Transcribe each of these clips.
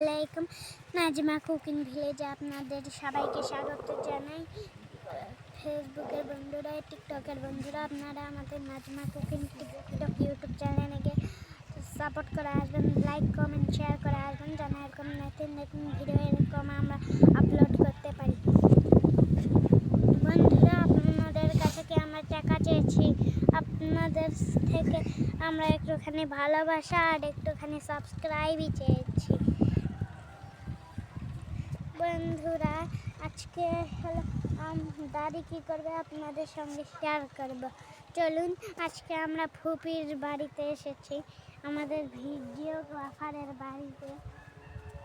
আলাইকুম। নাজমা কুকিং ভিলেজে আপনাদের সবাইকে স্বাগত জানাই। ফেসবুকের বন্ধুরা, টিকটকের বন্ধুরা, আপনারা আমাদের নাজমা কুকিং টিকটক ইউটিউব চ্যানেলে সাপোর্ট করে আসবেন লাইক কমেন্ট শেয়ার করে আসবেন, যেন এরকম নতুন নতুন ভিডিও এরকম আমরা আপলোড করতে পারি। বন্ধুরা, আপনাদের কাছে কি আমরা টাকা চেয়েছি? আপনাদের থেকে আমরা একটুখানি ভালোবাসা আর একটুখানি সাবস্ক্রাইবই চেয়েছি। বন্ধুরা আজকে হলো দাদি কী করবে? আপনাদের সঙ্গে শেয়ার করব। চলুন আজকে আমরা ফুপির বাড়িতে এসেছি। আমাদের ভিডিওগ্রাফারের বাড়িতে।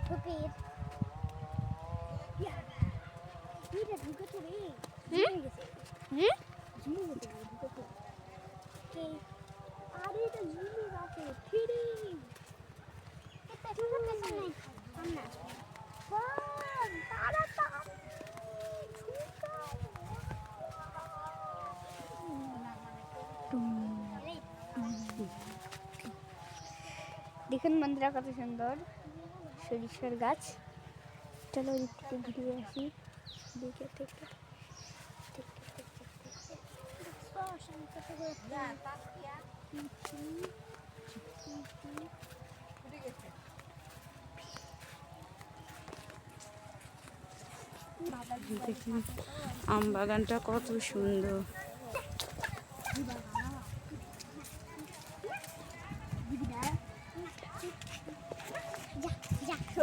ফুপির? কি? এটা শুধু পেছনে, সামনে। আসবে। দেখুন বন্ধুরা কত সুন্দর। সরিষার গাছ। চলো ওদিক থেকে ঘুরে আসি দিকে থেকে আম বাগানটা কত সুন্দর একটু বন্ধ করো এদিক দিয়ে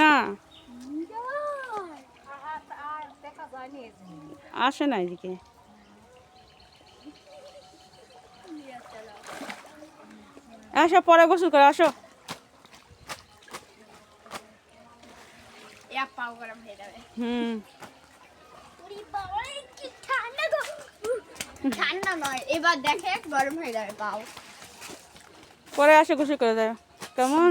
না। আসে না এদিকে। আসো পরে গোসল করে আসো। হুম। ঠান্ডা নয় এবার দেখে গরম হয়ে যাবে পাও। পরে আসে গোসল করে দেয় কেমন?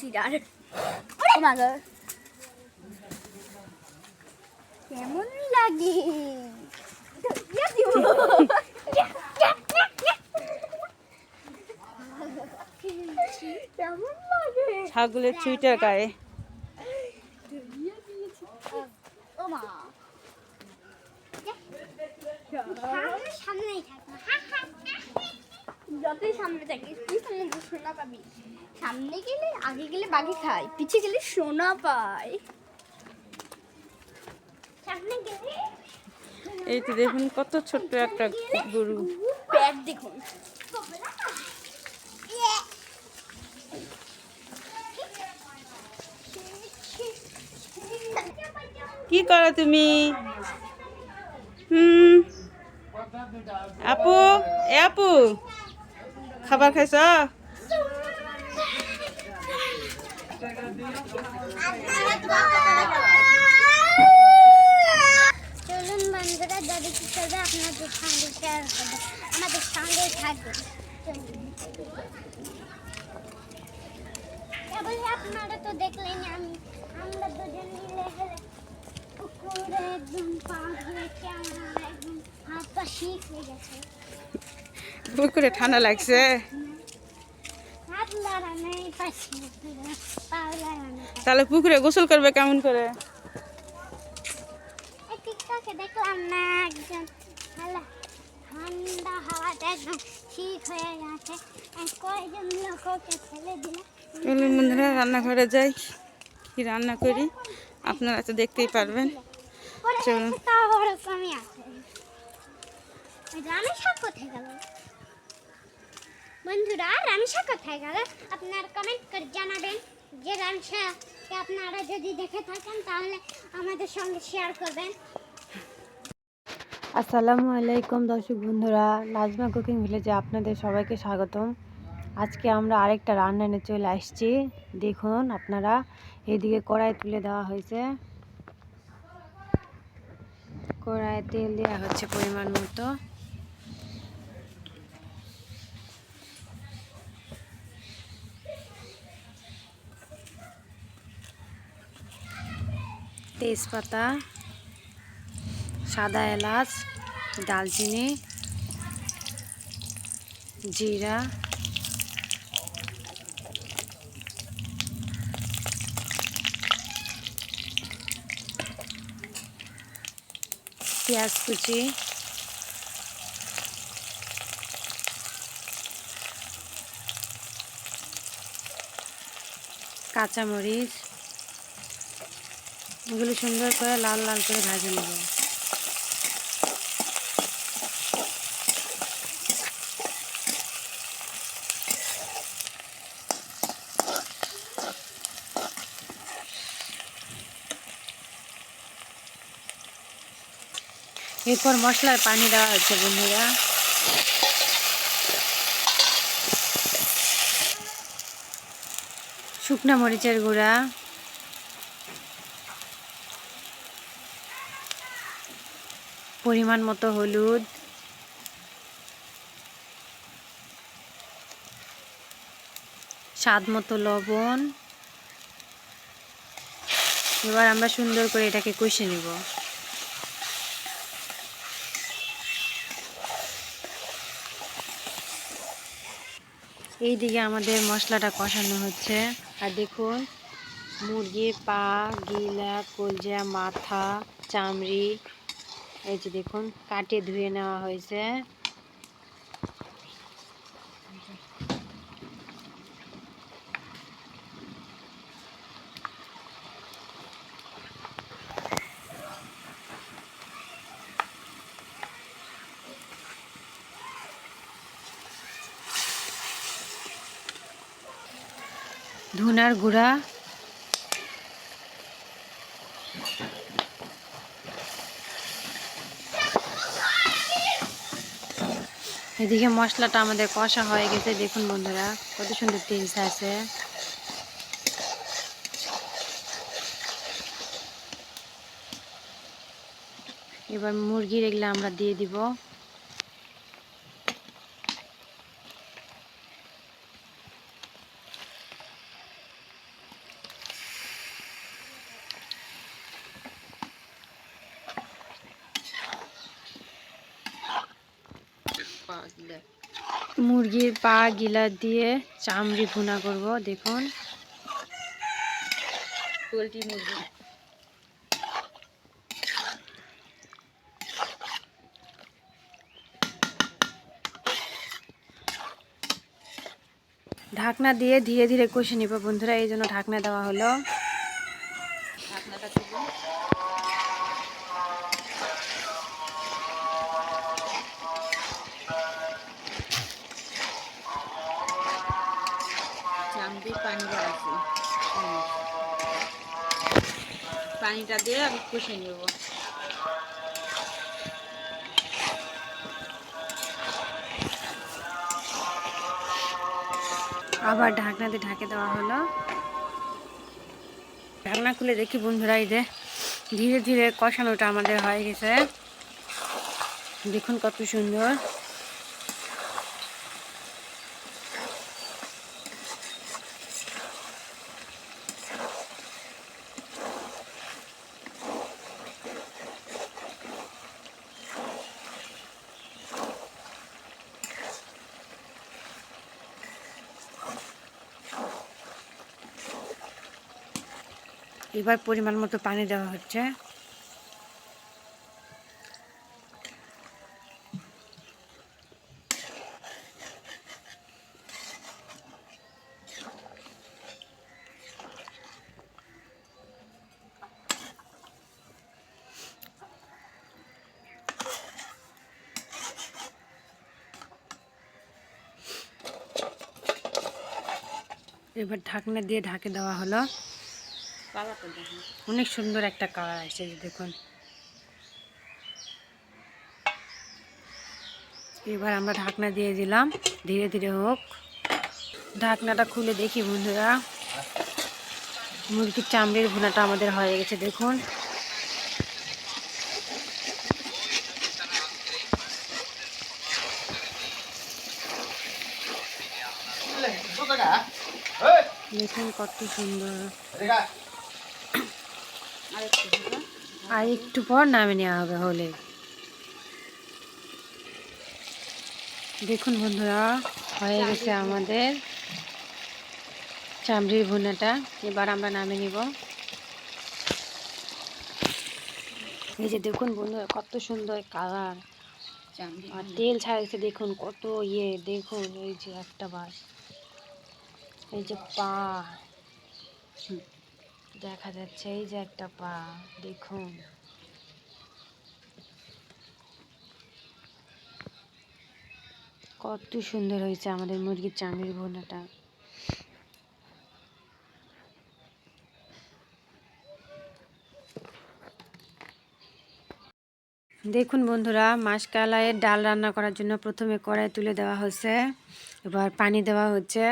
সিডার ও মা গো। কেমন লাগে? ইয়া দিব কেমন লাগে? ছাগলের চুইটার গায়ে। যতই সামনে থাকিস তুই সামনে গিয়ে পাবি। সামনে গেলে আগে গেলে বাঘে খায় পিছে গেলে সোনা পায়। সামনে গেলে এই তো দেখুন কত ছোট্ট একটা গরু। প্যাট দেখুন। কি করো তুমি? হুম। আপু এ আপু খাবার খাইছ? চলুন বন্ধুরা, দাদি কি করবে? আপনাদের সঙ্গে শেয়ার করবে আমাদের সঙ্গে থাকবে। আপনারা তো দেখলেন আমি। আমরা দুজন মিলে হলে পুকুরে একদম হাত পা হয়ে গেছে। ঠান্ডা লাগছে। তাহলে পুকুরে গোসল করবে কেমন করে? দেখলাম না একজন। ঠান্ডা হাওয়াটা একদম ঠিক হয়ে গেছে। আর কয়জন লোক ওকে ফেলে দিল চলুন বন্ধুরা রান্নাঘরে যাই। কি রান্না করি? আপনারা তো দেখতেই পারবেন। পরে চলুন। রামের শাক কোথায় গেল? বন্ধুরা শাক কোথায় গেল? আপনারা কমেন্ট করে জানাবেন। যে রামের শাককে আপনারা যদি দেখে থাকেন, তাহলে আমাদের সঙ্গে শেয়ার করবেন। আসসালামু আলাইকুম দর্শক বন্ধুরা নাজমা কুকিং ভিলেজে আপনাদের সবাইকে স্বাগতম। আজকে আমরা আরেকটা রান্না নিয়ে চলে আসছি। দেখুন আপনারা, এদিকে কড়াই তুলে দেওয়া হয়েছে। কড়াইয়ে তেল দেওয়া হচ্ছে পরিমাণ মতো। তেজপাতা সাদা এলাচ দালচিনি জিরা পেঁয়াজ কুচি কাঁচামরিচ এগুলো সুন্দর করে লাল লাল করে ভাজে নেব। এরপর মশলার পানি দেওয়া হচ্ছে বন্ধুরা। শুকনা মরিচের গুঁড়া। পরিমাণ মতো হলুদ। স্বাদ মতো লবণ। এবার আমরা সুন্দর করে এটাকে কষে নেব। এইদিকে আমাদের মশলাটা কষানো হচ্ছে। আর দেখুন, মুরগির পা, গিলা, কলজা, মাথা, চামড়ি এই যে দেখুন কাটে ধুয়ে নেওয়া হয়েছে। ধুনার গুঁড়া। এদিকে মশলাটা আমাদের কষা হয়ে গেছে। দেখুন বন্ধুরা, কত সুন্দর তেল আছে। এবার মুরগির এগুলো আমরা দিয়ে দিব। মুরগির পা গিলা দিয়ে চামড়ি ভুনা করব দেখুন। পোলট্রি মুরগি। ঢাকনা দিয়ে ধীরে ধীরে কষে নিব বন্ধুরা এই জন্য ঢাকনা দেওয়া হলো। ঢাকনাটা পানিটা দিয়ে আমি কষে নেব। আবার ঢাকনা দিয়ে ঢাকে দেওয়া হলো। ঢাকনা খুলে দেখি বন্ধুরা, এই যে ধীরে ধীরে কষানোটা আমাদের হয়ে গেছে। দেখুন কত সুন্দর। এবার পরিমাণ মতো পানি দেওয়া হচ্ছে। এবার ঢাকনা দিয়ে ঢাকে দেওয়া হলো। অনেক সুন্দর একটা কালার আসছে দেখুন। এবার আমরা ঢাকনা দিয়ে দিলাম ধীরে ধীরে হোক। ঢাকনাটা খুলে দেখি বন্ধুরা। মুরগির চামড়ির ভুনাটা আমাদের হয়ে গেছে দেখুন। দেখুন কত সুন্দর। আর একটু পর নামে নেওয়া হবে হলে। দেখুন বন্ধুরা হয়ে গেছে আমাদের চামড়ির ভুনাটা। এবার আমরা নামে নিব। এই যে দেখুন বন্ধুরা কত সুন্দর কালার। আর তেল ছাড়াইছে দেখুন কত ইয়ে। দেখুন এই যে একটা বাস। এই যে পা। দেখা যাচ্ছে, এই যে একটা পা, দেখুন। কত সুন্দর হয়েছে আমাদের মুরগির চামড়ির ভুনাটা। দেখুন বন্ধুরা, মাসকালাইয়ের ডাল রান্না করার জন্য প্রথমে কড়াই তুলে দেওয়া হচ্ছে এবার পানি দেওয়া হচ্ছে।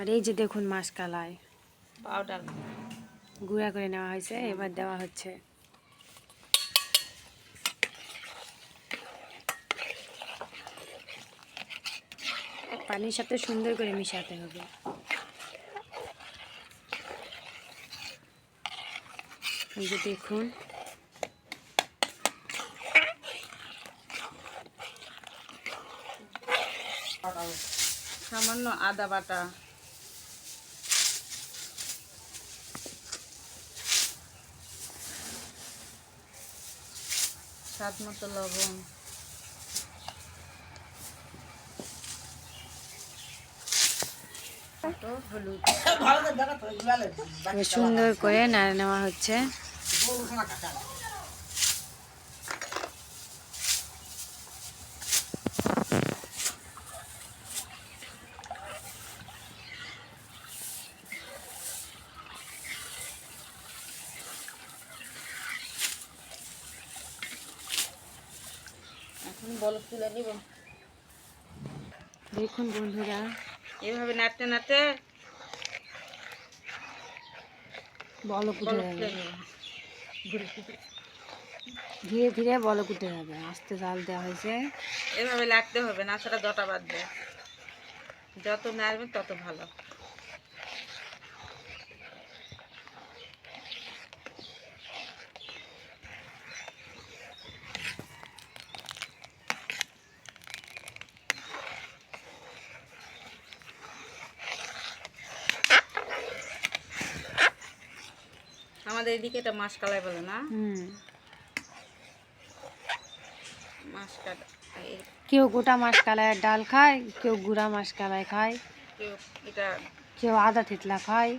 আর এই যে দেখুন মাসকালাই পাউডার। গুঁড়া করে নেওয়া হয়েছে এবার দেওয়া হচ্ছে। পানির সাথে সুন্দর করে মিশাতে হবে। এই যে দেখুন। সামান্য আদা বাটা। স্বাদ মতো লবণ। সুন্দর করে নাড়ে নেওয়া হচ্ছে। এখন বলক তুলে নিব। দেখুন বন্ধুরা এভাবে নাড়তে নাড়তে বলক উঠে যাবে। ধীরে ধীরে বলক উঠে যাবে। আস্তে জাল দেওয়া হয়েছে। এভাবে লাগতে হবে না ছাড়া জটা বাঁধবে। যত নাড়বে তত ভালো। আমাদের এদিকে এটা মাছ কালাই বলে না? কেউ গোটা মাছ কালাইয়ের ডাল খায় কেউ গুড়া মাছ কালাই খায় কেউ এটা কেউ আদা থেতলা খায়।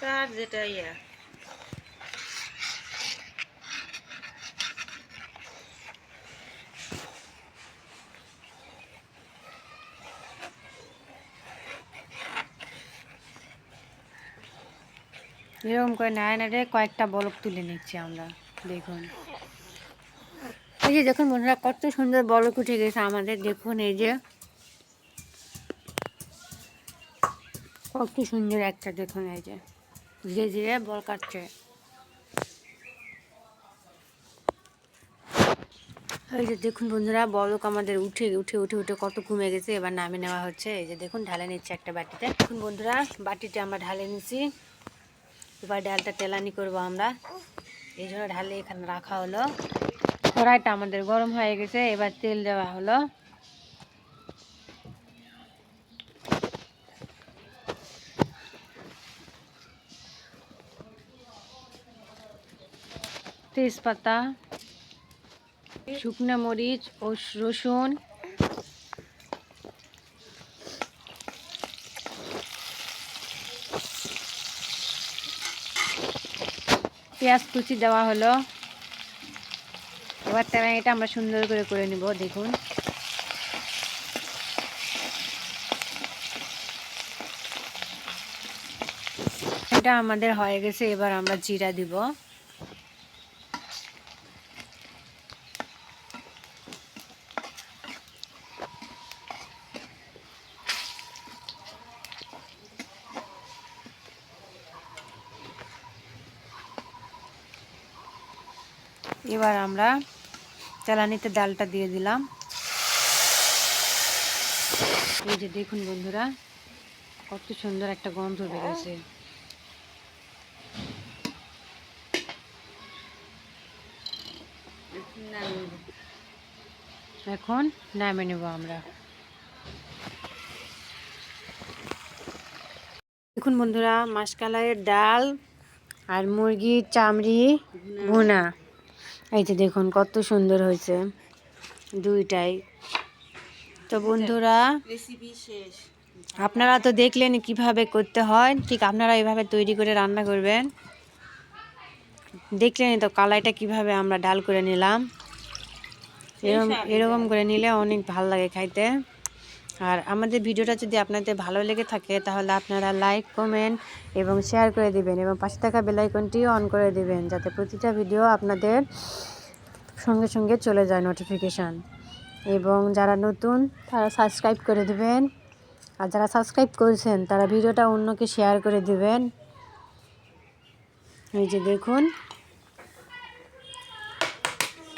তার যেটা ইয়া। এরকম করে নাড়ে কয়েকটা বলক তুলে নিচ্ছি আমরা, দেখুন। এই যে দেখুন বন্ধুরা, কত সুন্দর বলক উঠে গেছে আমাদের, দেখুন এই যে। কত সুন্দর একটা, দেখুন এই যে। ধীরে ধীরে বল কাটছে। এই যে দেখুন বন্ধুরা, বলক আমাদের উঠে উঠে উঠে উঠে কত কমে গেছে, এবার নামে নেওয়া হচ্ছে। এই যে দেখুন, ঢালে নিচ্ছে একটা বাটিতে। দেখুন বন্ধুরা বাটিতে আমরা ঢালে নিচ্ছি। এবার ডালটা তেলানি করব আমরা। এই জন্য ঢালে এখানে রাখা হলো। কড়াইটা আমাদের গরম হয়ে গেছে, এবার তেল দেওয়া হলো। তেজপাতা, শুকনো মরিচ ও রসুন পেঁয়াজ কুচি দেওয়া হলো। এবার এটা আমরা সুন্দর করে করে নিব, দেখুন। এটা আমাদের হয়ে গেছে, এবার আমরা জিরা দিব। এবার আমরা চালানিতে ডালটা দিয়ে দিলাম। এই যে দেখুন বন্ধুরা, কত সুন্দর একটা গন্ধ বেরোছে এখন নামে নেব আমরা। দেখুন বন্ধুরা, মাসকালাইয়ের ডাল আর মুরগির চামড়ি ভুনা। এই যে দেখুন, কত সুন্দর হয়েছে দুইটাই। তো বন্ধুরা রেসিপি শেষ আপনারা তো দেখলেন কীভাবে করতে হয়, ঠিক আপনারা এইভাবে তৈরি করে রান্না করবেন। দেখলেন তো কালাইটা কীভাবে আমরা ডাল করে নিলাম। এরকম এরকম করে নিলে অনেক ভালো লাগে খাইতে। আর আমাদের ভিডিওটা যদি আপনাদের ভালো লেগে থাকে, তাহলে আপনারা লাইক কমেন্ট এবং শেয়ার করে দিবেন এবং পাশে থাকা বেলাইকনটিও অন করে দিবেন যাতে প্রতিটা ভিডিও আপনাদের সঙ্গে সঙ্গে চলে যায় নোটিফিকেশান এবং যারা নতুন, তারা সাবস্ক্রাইব করে দিবেন। আর যারা সাবস্ক্রাইব করেছেন, তারা ভিডিওটা অন্যকে শেয়ার করে দিবেন। এই যে দেখুন,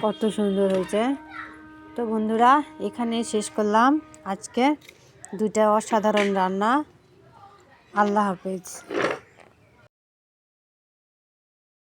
কত সুন্দর হয়েছে। তো বন্ধুরা এখানে শেষ করলাম। আজকে দুইটা অসাধারণ রান্না। আল্লাহ হাফেজ।